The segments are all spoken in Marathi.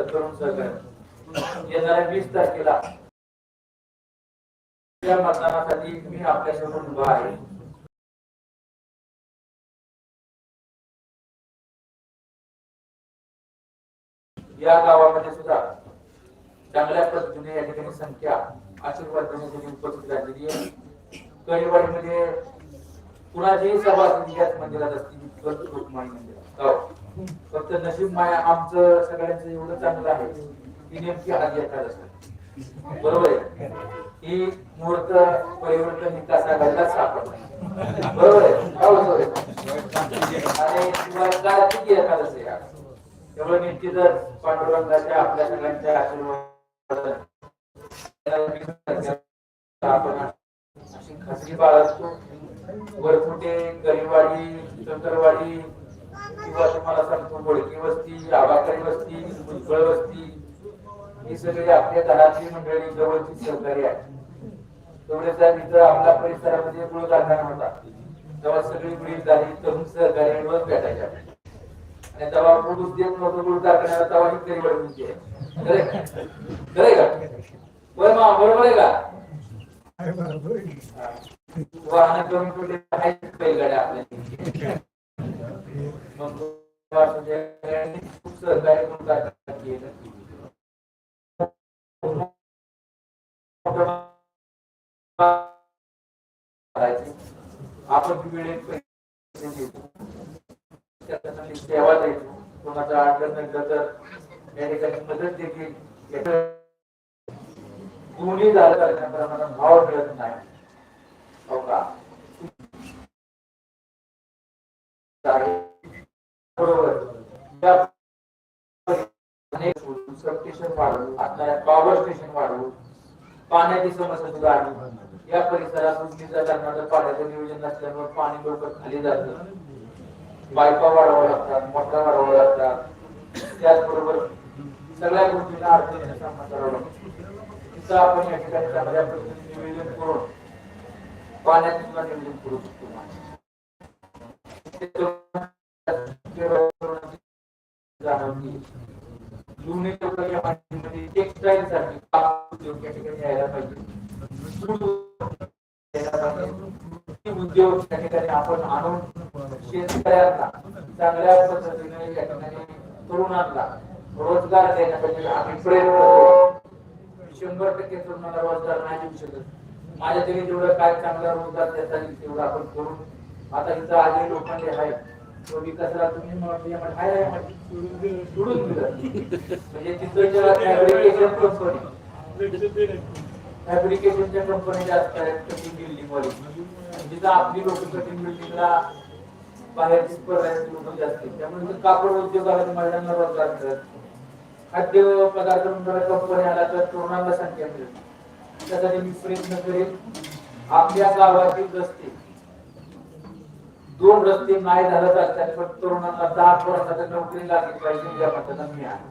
करून सहकारी येणाऱ्या वीस तारखेला या मतदानासाठी मी आपल्यासमोर उभा आहे. या गावामध्ये सुद्धा चांगल्या पद्धतीने या ठिकाणी संख्या आशीर्वाद देण्यासाठी उपस्थित राहिलेली आहे. कळीवाडीमध्ये कुणाचीही सभा याच मंदिरात असते मंदिरात गाव. फक्त नशीब माया आमचं सगळ्यांचं एवढं चांगलं आहे. की नेमकी आधी येतात असतात बरोबर आहे? ही मुहूर्त परिवर्तन ही कसा घडला सापडला बरोबर आहे? आणि तुम्हाला काय किती एखादं आहे त्यामुळे निश्चितच पांडुरंगाच्या आपल्या सगळ्यांच्या आशीर्वाद आपण अशी खासगी बाळगतो वरकुटे गरीवाडी शंकरवाडी किंवा तुम्हाला सांगतो बोडकी वस्ती आबाकरी वस्ती भुजबळ वस्ती ही सगळी आपल्या घरातली मंडळी जवळची सहकारी आहे तेवढे साहेब इथं आपल्या परिसरामध्ये गुळ कारखाना होता तेव्हा सगळी गुढी झाली तरुण सहकार्यांवर भेटायच्या आणि तेव्हा पुरुष देत नव्हतं गुळ कारखान्याला तेव्हा ही गरीबाई होती. खरंय का? खरंय का? बरं मा बरोबर आहे का? वाहन करून कुठे आहेत बैलगाड्या आपल्या. खूप सहकार्य करून कारखाना आपण वेळेत देतो. सेवा द्यायचो अडचण नसलं तर या ठिकाणी मदत देखील दोन्ही झालं प्रमाणात भाव मिळत नाही हो का सबस्टेशन वाढवू आपल्याला पॉवर स्टेशन वाढवू पाण्याची समस्या सुधारली या परिसरात उजनीच्या धरणाचं पाण्याचं नियोजन नसल्यामुळे पाणी लवकर खाली जातं. बायपा वाढवावं लागतात मोटरा वाढवावं लागतात. त्याचबरोबर सगळ्या गोष्टींना अडचणीचा सामना करावा लागतो तिथं आपण या ठिकाणी चांगल्या पद्धतीने नियोजन करून पाण्याचं सुद्धा नियोजन करू शकतो. तरुणांना रोजगार देण्यासाठी म्हणजे आम्ही प्रयत्न शंभर टक्के तरुणाला रोजगार नाही देऊ शकत. माझ्या तरी जेवढं काय चांगला रोजगार देता येईल तेवढं आपण करू. आता इथं आले लोकांनी आहे तो तुम्ही म्हणले सोडून दिलं म्हणजे तिथं फॅब्रिकेशन कंपनी फॅब्रिकेशनच्या कंपनी जास्त आहेत कटिंग बिल्डिंगमध्ये जिथं आपली लोक कटिंग बिल्डिंगला बाहेरची स्पर्धा लोक त्यामुळे कापड उद्योगाला महिलांना रोजगार मिळत खाद्य पदार्थ बनवणाऱ्या कंपनी आला तर तरुणांना संख्या मिळेल त्यासाठी मी प्रयत्न करेन आपल्या गावातील रस्ते दोन रस्ते नाही झालं तर त्याच्या तरुणांना दहा वर्षाचा नोकरी लागली पाहिजे या मी आहे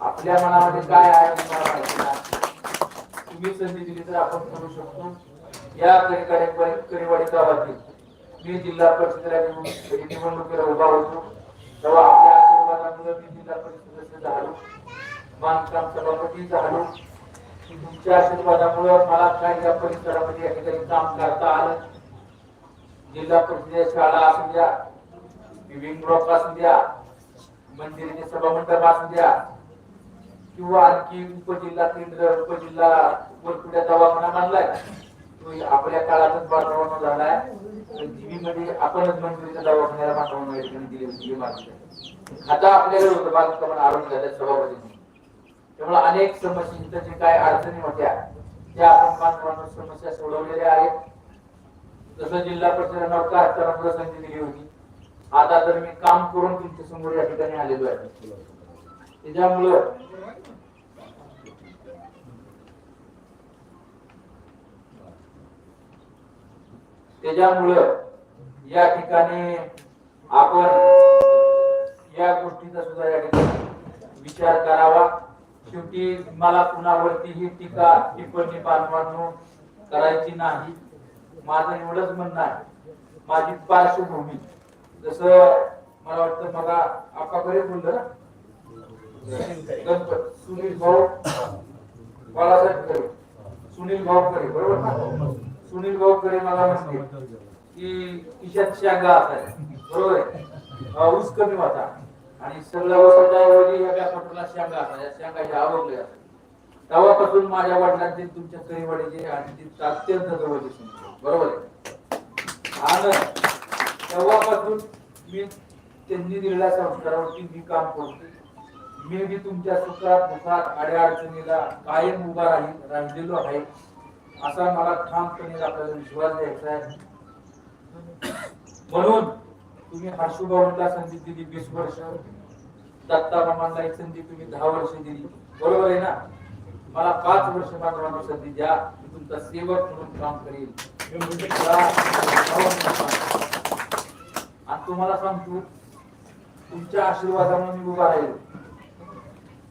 आपल्या मनामध्ये काय आहे माहिती तुम्ही संधी दिली तर आपण करू शकतो या करिवाडी करिवाडी गावातील मी जिल्हा परिषदेला निवडणुकीला उभा होतो. तेव्हा आपल्या आशीर्वादामुळे मी जिल्हा परिषद झालो. बांधकाम सभापती झालो. तुमच्या आशीर्वादामुळे मला काय या परिसरामध्ये या ठिकाणी काम करता आलं? जिल्हा परिषद शाळा असू द्या विविंग ब्लॉक असू द्या मंदिराचे सभामंडप असू द्या किंवा आणखी उपजिल्हा केंद्र उपजिल्हा वरपुड्या दवाखाना बांधलाय. तो आपल्या काळातच बांधवाना झालाय जीबी मध्ये आपणच मंदिराच्या दवाखान्याला बांधवाना या ठिकाणी दिली होती ही खाता आपल्याकडे होतं बांधकाम आरोग्य झाल्या सभापती त्यामुळे अनेक समस्यांच्या जे काय अडचणी होत्या त्या आपण बांधवांना समस्या सोडवलेल्या आहेत. जसं जिल्हा परिषद परिषदेला असताना संधी दिली होती. आता तर मी काम करून तुमच्यासमोर या ठिकाणी आलेलो आहे. त्याच्यामुळं त्याच्यामुळं या ठिकाणी आपण या गोष्टीचा सुद्धा या ठिकाणी विचार करावा. शेवटी मला कुणावरतीही टीका टिप्पणी बांधवांनो करायची नाही. माझं एवढंच म्हणणं आहे. माझी पार्श्वभूमी. जसं मला वाटतं मला आपाकडे बोललं ना? गणपत सुनील भाऊ बाळासाहेब करे सुनील भाऊ करे बरोबर ना? सुनील भाऊ मला म्हणते की खिशात शेंगा असाय बरोबर आहे? ऊस कमी होता. आणि सगळ्या ऊसाच्या या व्यापाराला शेंगा असा या शेंगाच्या आवडले तेव्हापासून माझ्या वडिलांचे तुमच्या करीवाडीचे आणि ती अत्यंत जवळची बरोबर आहे? आणि तेव्हापासून मी त्यांनी दिलेल्या संस्कारावरती मी काम करतो मी बी तुमच्या सुखात दुखात अडचणीला कायम उभा राहील राहिलेलो आहे. असा मला ठामपणे आपल्याला विश्वास द्यायचा आहे. म्हणून तुम्ही हर्षुभावनला संधी दिली वीस वर्ष दत्ता मामांना एक संधी तुम्ही दहा वर्ष दिली. बरोबर आहे ना? मला पाच वर्ष बांधवांना संधी द्या मी तुमचा सेवक म्हणून काम करेल म्हणजे आणि तुम्हाला सांगतो तुमच्या आशीर्वादामुळे मी उभा राहील.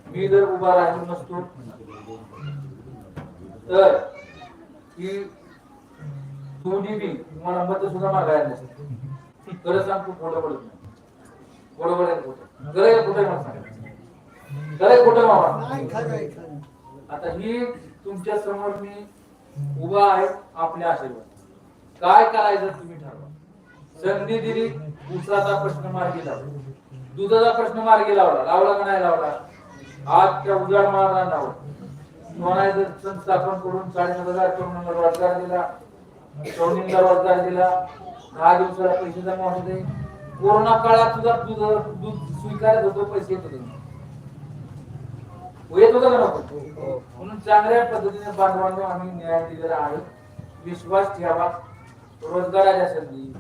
मी जर उभा राहिलो नसतो तर की दोन्ही बी तुम्हाला मत सुद्धा मागायला नसते खरं सांगतो खोटं पडत नाही. बरोबर आहे खोटं खरं खोटं मला सांगा. खरं खोटं मामा आता ही तुमच्यासमोर मी उभा आहे आपल्या आशीर्वाद. काय करायचं तुम्ही ठरवा. संधी दिली उसाचा प्रश्न मार्गी लावला दुधाचा प्रश्न मार्गी लावला लावला का नाही लावला? आज त्या उजाड मारला लावला संस्थापन करून साडेनऊ हजार तरुणांना रोजगार दिला तरुणींना रोजगार दिला दहा दिवसाला पैसे जमा होते. कोरोना काळात सुद्धा दूध दूध स्वीकारत होतो पैसे येत होते. हो, येत होतं का नको हो, हो. म्हणून चांगल्या पद्धतीने बांधवांना आम्ही न्याय दिलेला आहे. विश्वास ठेवा. रोजगाराच्या संधी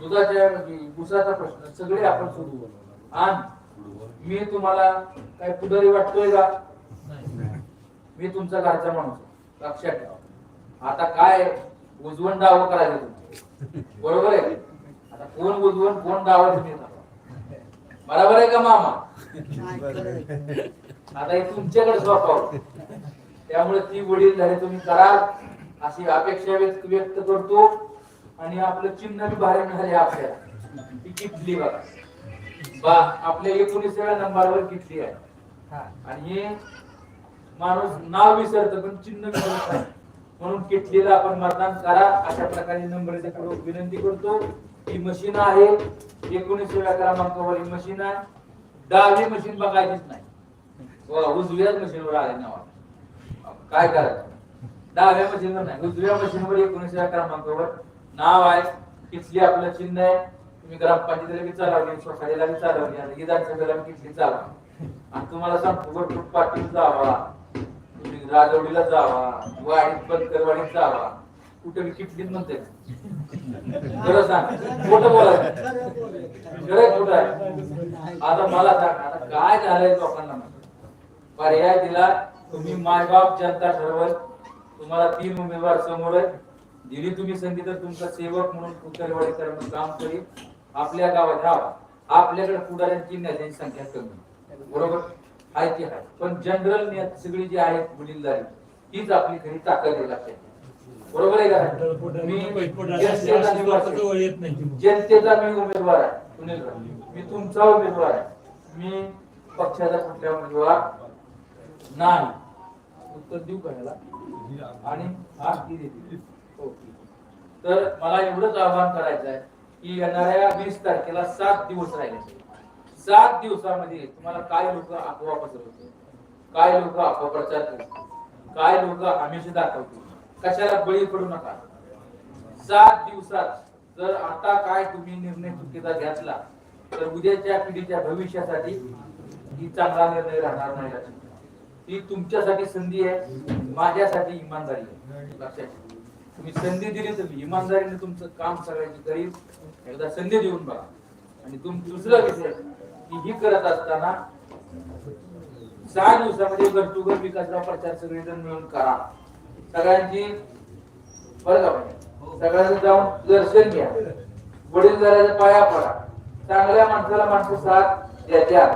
दुधाच्या म्हणजे ऊसाचा प्रश्न सगळे आपण सुरू आणि मी तुम्हाला काही पुढारी वाटतोय का? मी तुमचा घरचा माणूस. लक्षात ठेवा. आता काय उजवण डावं करायचं तुम्ही बरोबर आहे? आता कोण उजवण कोण डावं तुम्ही. बरोबर आहे का मामा. आता हे तुमच्याकडे सोपाव त्यामुळे ती वडील झाले तुम्ही कराल अशी अपेक्षा व्यक्त व्यक्त करतो. आणि आपलं चिन्ह बी भारी मिळाले आपल्याला. ती किटली बघा. बा आपल्या एकोणीसाव्या नंबरवर किटली आहे. आणि हे माणूस नाव विसरतो पण चिन्ह विसरत नाही. म्हणून किटलीला आपण मतदान करा अशा प्रकारे नंबर करून विनंती करतो. ही मशीन आहे एकोणीसव्या क्रमांकावर ही मशीन आहे. डावी मशीन बघायचीच नाही. उजव्याच मशीनवर आले नाव काय करायचं? डाव्या मशीनवर नाही उजव्या मशीनवर एकोणीसव्या क्रमांकावर नाव आहे. किटली आपलं चिन्ह आहे. तुम्ही ग्रामपंचायतीला बी चालवली सोसायटीला बी चालवली आणि विधानसभेला बी किटली चालवा आणि तुम्हाला सांगतो पाटील जावा. राजवडीला जावा वाडीत बनकरवाडीत जावा. कुठे बी म्हणते खरं सांग खोटं बोला खरं बोलायचं. आहे. आता मला सांग आता काय झालंय लोकांना पर्याय दिला तुम्ही मायबाप जनता ठरवल तुम्हाला तीन उमेदवार समोर आहेत. दिली तुम्ही संधी तर तुमचा सेवक म्हणून कुकरवाडी करणं काम करील आपल्या गावात राहा. आपल्याकडे पुढाऱ्यांची नेत्यांची संख्या कमी. बरोबर? आहे ती आहे पण जनरल सगळी जी आहेत वडीलधारी हीच आपली खरी ताकद ठेवा. बरोबर आहे का? मी जनतेचा मी उमेदवार आहे सुनील. मी तुमचा उमेदवार आहे. मी पक्षाचा कुठल्या उमेदवार नाही. उत्तर देऊ का याला? आणि हा. तर मला एवढंच आवाहन करायचं आहे की येणाऱ्या वीस तारखेला सात दिवस राहिले. सात दिवसामध्ये तुम्हाला काय लोक अफवा पसरवतील काय लोक अपप्रचार प्रचार करतील? काय लोक आमिष दाखवतील? कशाला बळी पडू नका. सात दिवसात जर आता काय तुम्ही निर्णय चुकीचा घेतला तर उद्याच्या पिढीच्या भविष्यासाठी ही चांगला निर्णय राहणार नाही. ही तुमच्यासाठी संधी आहे माझ्यासाठी इमानदारी आहे. लक्षात तुम्ही संधी दिली तर इमानदारीने तुमचं काम सगळ्यांची करील एकदा संधी देऊन बघा. आणि तुम दुसरा विषय की ही करत असताना सहा दिवसामध्ये घर टू घर विकासचा प्रचार सगळेजण मिळून करा. सगळ्यांची बरं का बाई? जाऊन दर्शन घ्या. वडील पाया पडा. चांगल्या माणसाला माणसं साथ देत्यात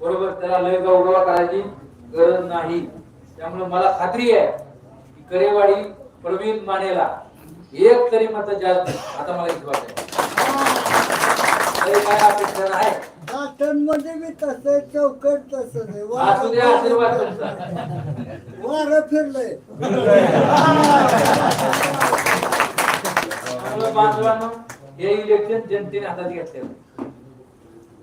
बरोबर त्याला लय गौरव करायची गरज नाही. त्यामुळे मला खात्री आहे की करेवाडी प्रवीण मानेला एक तरी मत जास्त. आता मला विश्वास आहे. काय अपेक्षा नाही. पाटणमध्ये बी तसं चौकट तसंच आहे. असू आशीर्वाद तुमचा वारं फिरलंय. त्यामुळे बांधवांनो हे इलेक्शन जनतेने हातात घेतलेलं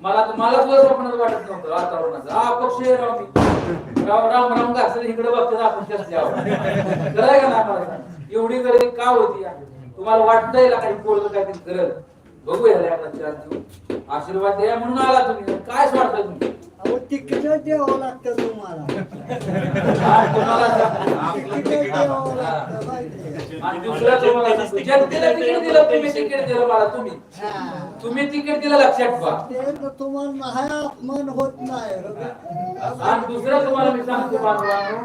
मला मला तुला स्वप्नात वाटत नव्हतं वातावरणाचं. हा पक्ष आहे राव मी. राव राम राम घासल इकडे बघतात आपण कसं यावं कराय का नाही मला सांग? एवढी गर्दी का होती? या? तुम्हाला वाटतंय ना काही पोरग काहीतरी करत बघू याला एकदा चार दिवस. आशीर्वाद द्या म्हणून आला तुम्ही काय स्वार्थ तुम्ही अहो तिकीट द्यावं लागतं तुम्हाला. तिकीट द्यावं लागतं माहिती आहे. आणि दुसरं तुम्हाला सांगतो. जनतेला तिकीट दिलं तुम्ही तिकीट दिलं मला तुम्ही हा. तुम्ही तिकीट दिलं लक्षात ठेवा ते तर तुम्हाला नाही अपमान होत नाही. आणि दुसरं तुम्हाला मी सांगतो बांधवांनो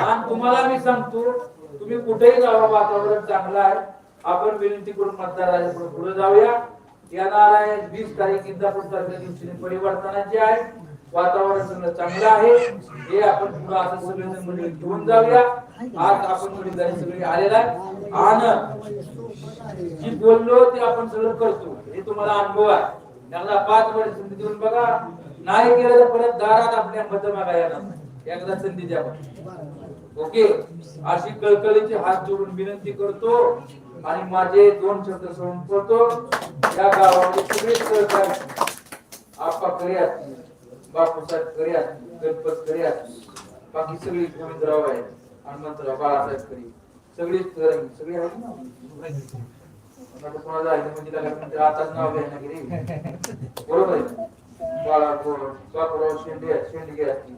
आणि तुम्हाला मी सांगतो तुम्ही कुठेही जावा वातावरण चांगलं आहे आपण विनंती करून मतदाराच्या पुढे जाऊया. येणार आहे वीस तारीख इंदापूर तारखेच्या दिवशी परिवर्तनाचे आहे. वातावरण सगळं चांगलं आहे. हे आपण पुढे असं सगळे मंडळी म्हणजे घेऊन जाऊया. आज आपण मंडळी सगळी आलेला आहे आणि जी बोललो ते आपण सगळं करतो. हे तुम्हाला अनुभव आहे. त्यांना पाच वर्ष संधी देऊन बघा. नाही केलं तर परत दारात आपल्या मत मागा येणार एकदा संधी द्या ओके? अशी कळकळीचे हात जोडून विनंती करतो. आणि माझे दोन शब्द सोडून करतो या गावामध्ये सगळे सहकारी आपा करे असतील बापूसाहेब करे असतील गणपत करे असतील बाकी सगळी गोविंदराव आहेत हनुमंतराव बाळासाहेब करे सगळीच तरंगी सगळी आहेत ना? आता कोणाला जायचं म्हणजे त्याला आताच नाव घ्यायला गेले बरोबर आहे. बाळा बापूराव शेंडे शेंडगे असतील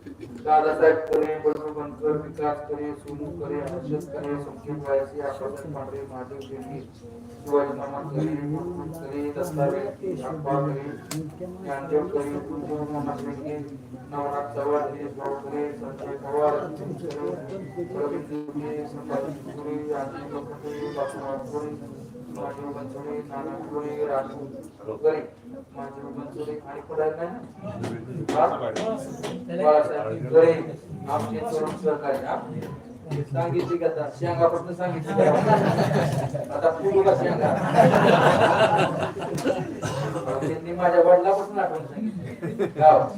दादासाहेब करे बंडू विकास करे सोनू करे हर्षद करे संकेत वायसी आकाश पांढरे महादेव देवी शिवाजी मामा करे मुकुंद करे दत्तावे अप्पा करे ज्ञानदेव करे गुरुदेव मामा शेंडगे नवनाथ चव्हाण दिनेश भाऊ करे संजय पवार करे प्रवीण देवगे संभाजी करे राजीव लोखंडे बापूराव करे महादेव बनसोडे नाना राजू करे महादेव बनसोडे आणि कोण आहेत नाही बाळासाहेब गरे आमचे तरुण सहकारी सांगितली आता सांगितली आता फुलू का शेंगा त्यांनी माझ्या वडिलापासून आठवण सांगितली गाव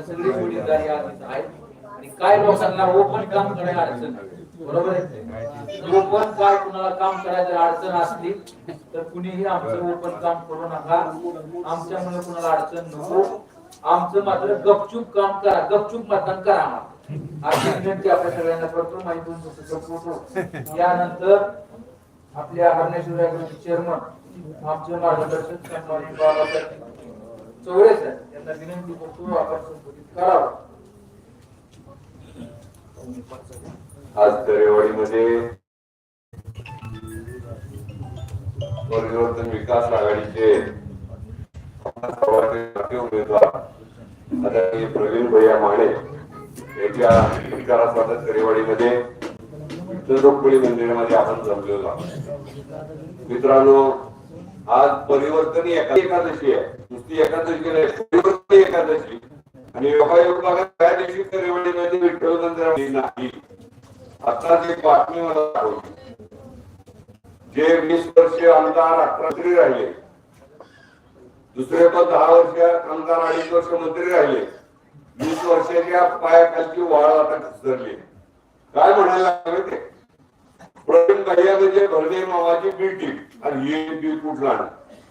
सगळी जोडीदारी आज आणि काय लोकांना ओपन काम करायला अडचण बरोबर आहे? ओपन काय कुणाला काम करायचं अडचण असली तर कुणीही आमचं ओपन काम करू नका. आमच्यामुळे कुणाला अडचण नको. आमचं मात्र गपचूप काम करा गपचूप मतदान करा अशी विनंती आपल्या सगळ्यांना करतो. माहिती होतो यानंतर आपल्या हरणेश्वर चेअरमन आमचे मार्गदर्शक चौरे सर यांना विनंती करतो आपण संबोधित करावं. आज दरेवाडीमध्ये परिवर्तन विकास आघाडीचे उमेदवार आदरणीय प्रवीण भैया माने याच्या विचारास्वागत दरेवाडीमध्ये विठ्ठलरुक्मिणी मंदिरामध्ये आपण जमलेलो आहोत. मित्रांनो आज परिवर्तन एकादशी आहे. नुसती एकादशी नाही परिवर्तन एकादशी. आणि योगायोग भागात त्या दिवशी दरेवाडीमध्ये विठ्ठल मंदिरामध्ये नाही. आता एक बातमी मला आठवली जे वीस वर्ष आमदार अठरा मंत्री राहिले दुसरे पण दहा वर्ष आमदार अडीच वर्ष मंत्री राहिले वीस वर्षाच्या पायाखालची वाळ आता घसरली. काय म्हणायला लागले ते? प्रवीण भैया म्हणजे भरणे मामाची बिल्डिंग आणि हे बी कुठला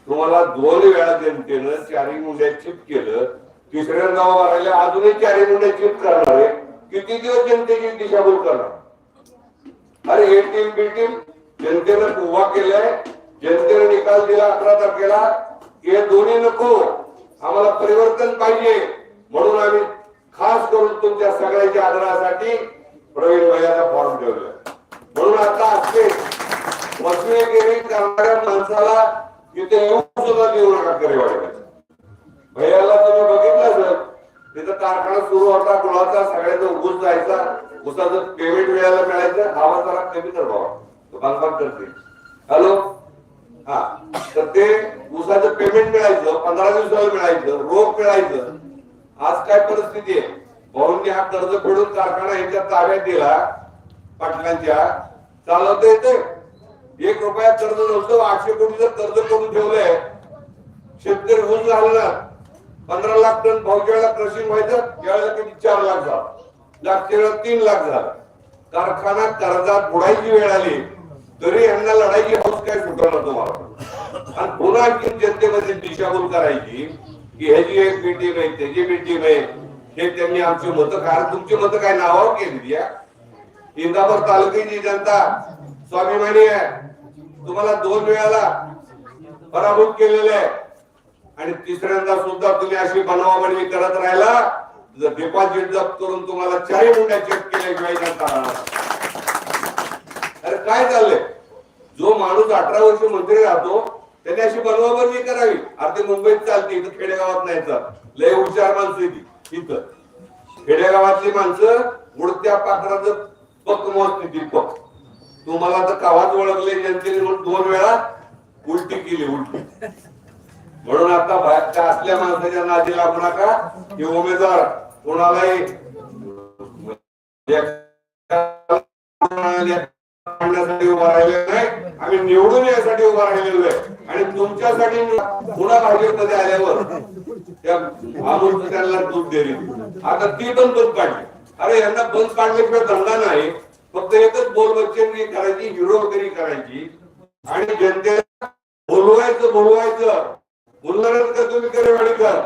तुम्हाला दोन वेळा जनतेनं चारी मुंड्या चिप केलं तिसऱ्या गाव भरायला अजूनही चारी मुंड्या चिप करणार आहे. किती दिवस जनतेची दिशाभूल करणार? अरे एटीएम बीटीएम जनतेनं उभा केलाय. जनतेने निकाल दिला अकरा तारखेला. हे दोन्ही नको. आम्हाला परिवर्तन पाहिजे. म्हणून आम्ही खास करून तुमच्या सगळ्यांच्या आदरासाठी प्रवीण भैयाचा फॉर्म ठेवलाय. म्हणून आता असते मसवेगिरी करणाऱ्या माणसाला इथे येऊन सुद्धा देऊ नका करेवाड्यात भैयाला तुम्ही बघितलं सर तिथं कारखाना सुरू होता कुणाचा सगळ्यांचा ऊस जायचा ऊसाचं पेमेंट वेळेला मिळायचं आवाज जरा कमी कर बाबा. बांधकाम करते. हॅलो? हा. तर ते ऊसाचं पेमेंट मिळायचं पंधरा दिवसाला मिळायचं रोख मिळायचं. आज काय परिस्थिती आहे? भाऊंनी हा कर्ज फेडून कारखाना यांच्या ताब्यात दिला पाटलांच्या. चालवता येते. एक रुपया कर्ज नव्हतं आठशे कोटीचं कर्ज करून ठेवलंय. शेतकरी ऊस घालणार पंधरा लाख टन भाऊच्या क्रशिंग व्हायचं त्यावेळेला किती चार लाख झाला. लागच्या वेळेला तीन लाख झाला. कारखाना कर्जात बुडायची वेळ आली तरी यांना लढाईची हौस काय सुटवणार तुम्हाला. आणि पुन्हा आणखी जनतेमध्ये दिशाभूल करायची की ह्याची एक मीटिंग आहे त्याची मीटिंग आहे हे त्यांनी आमची मतं काय तुमची मतं काय नावावर केली या? इंदापूर तालुक्याची जनता स्वाभिमानी आहे. तुम्हाला दोन वेळाला पराभूत केलेले आहे. आणि तिसऱ्यांदा सुद्धा तुम्ही अशी बनवाबनवी करत राहिला डिपॉझिट जप्त करून तुम्हाला चारही मुंड्या चेक केल्याशिवाय अरे काय चाललंय? जो माणूस अठरा वर्ष मंत्री राहतो त्याने अशी बनवाबनवी करावी. अर्धी मुंबईत चालते इथं खेडेगावात नाही चालत. लय हुशार माणसं ती इथं. खेडेगावातली माणसं उडत्या पाखराचं पक मोजते ती पक. तुम्हाला तर कावाच ओळखले जनतेने म्हणून दोन वेळा उलटी केली उलटी. म्हणून आता बाहेरच्या असल्या माणसाच्या नादी लागू नका हे उमेदवार कोणालाही उभा राहिलेला नाही. आम्ही निवडून यासाठी उभा राहिलेलो आहे. आणि तुमच्यासाठी पुन्हा भाजपमध्ये आल्यावर त्या अमोल त्यांना दूध दिली आता ती पण बंद काढली अरे यांना बंद काढल्याशिवाय धंदा नाही. फक्त एकच बोल बच्चनगी करायची वगैरे करायची. आणि जनतेला बोलवायचं बोलवायचं. बोलणारच का तुम्ही करेवाडी कर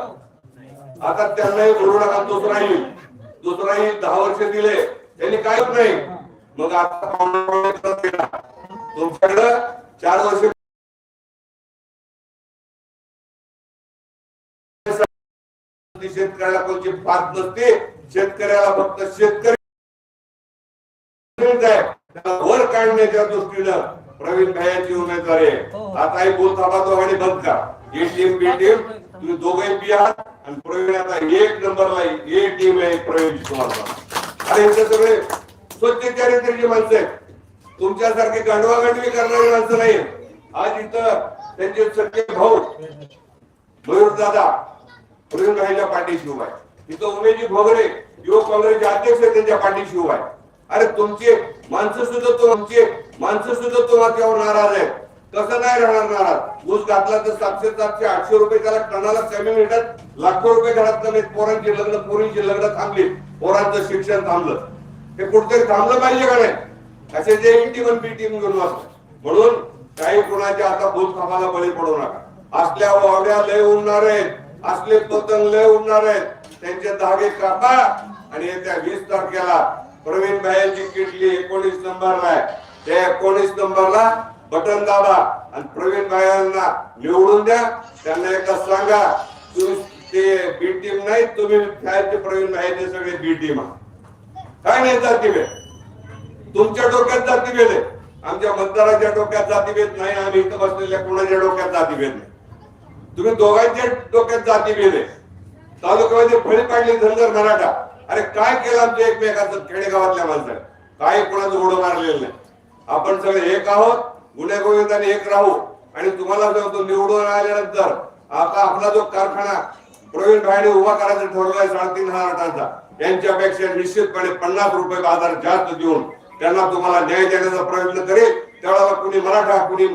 आता त्यांनाही बोलू नका दुसरा येईल दुसरा येईल दहा वर्ष दिले त्यांनी काय नाही. मग आता. तुमच्याकडं चार वर्ष शेतकऱ्याला कोणची पाच नसते. शेतकऱ्याला फक्त शेतकरी वर काढण्याच्या दृष्टीनं प्रवीण भाईची उमेदवारी आहे. आता ही. बोल थांबा तो आणि बंद का एटीएम टीम बी टीम तुम्ही दोघे बी आहात आणि प्रवीण आता एक नंबरला ए टीम आहे प्रवीण तुम्हाला अरे हे सगळे स्वच्छ चारित्र्याची माणसं आहेत. तुमच्यासारखे गांडवागांडवी करणारी माणसं नाही आज इथं त्यांचे सगळे भाऊ मयूर दादा प्रवीण राहिल्या पाठीशी उभा आहे. इथं उमेजी भोगरे युवक काँग्रेसचे अध्यक्ष आहेत त्यांच्या पाठीशी उभा आहे. अरे तुमचे माणसं सुद्धा तुमचे माणसं सुद्धा तुमच्यावर नाराज आहेत. तसं नाही राहणार नाराज ऊस घातला तर सातशे सातशे आठशे रुपये त्याला टनाला कमी मिळतात. लाखो रुपये घरात नाही पोरांची लग्न पोरींची लग्न थांबली. पोरांचं शिक्षण थांबलं. हे कुठतरी थांबलं पाहिजे का नाही? असे जे टीम बी टीम घेऊन असतात. म्हणून काही कुणाच्या आता भूत खामाला बळी पडू नका. असल्या वावड्या लय उडणार आहेत. असले पतंग लय उडणार आहेत. त्यांचे धागे कापा आणि येत्या वीस तारखेला प्रवीण भाईंची किटली एकोणीस नंबरला आहे. त्या एकोणीस नंबरला बटन दाबा आणि प्रवीण भाईंना निवडून द्या. त्यांना एकदा सांगा तुम्ही ते बी टीम नाही तुम्ही काय ते प्रवीण भाईचे सगळे बी टीम काय नाही जातीभेद. तुमच्या डोक्यात जातीभेद वेळ आमच्या मतदाराच्या डोक्यात जातीभेद नाही आम्ही इथं बसलेल्या कोणाच्या डोक्यात जातीभेद नाही. तुम्ही दोघांच्या डोक्यात जातीभेद आहे. तालुक्यामध्ये फळी पाडली धनगर मराठा. अरे काय केलं आमच्या एकमेकाचं खेडेगावातल्या माणसाने? काही कोणाचं उडं मारलेलं नाही. आपण सगळे एक आहोत. गुन्हेगोविंदाने एक राहू आणि तुम्हाला सांगतो निवडून आल्यानंतर आता आपला जो कारखाना प्रवीण भाईने उभा करायचा ठरवलाय साडेतीन हजार टनचा यांच्यापेक्षा निश्चितपणे पन्नास रुपये बाजार जास्त देऊन त्यांना तुम्हाला न्याय देण्याचा प्रयत्न करेल. त्यावेळेला कुणी मराठा कुणी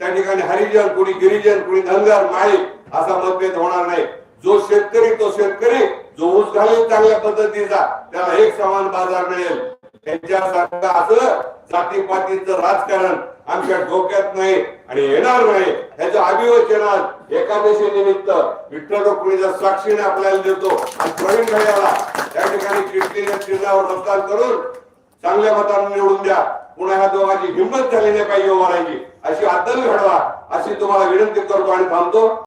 त्या ठिकाणी हरिजन कुणी गिरिजन कुणी धनगर माळी असा मतभेद होणार नाही. जो शेतकरी तो शेतकरी जो ऊस घालेल चांगल्या पद्धतीचा त्याला एक समान बाजार मिळेल. त्यांच्यासारखं असं जातीपातीचं राजकारण आमच्या डोक्यात नाही आणि येणार नाही. ह्याचं अभिवचन आज एकादशी निमित्त विठ्ठल रुक्मिणीच्या साक्षीने आपल्याला देतो. आणि प्रवीण भाईला त्या ठिकाणी कीर्तीच्या चिन्हावर मतदान करून चांगल्या मताने निवडून द्या. पुन्हा ह्या दोघांची हिंमत झाली नाही पाहिजे हो उभारायची अशी अद्दल घडवा अशी तुम्हाला विनंती करतो आणि थांबतो.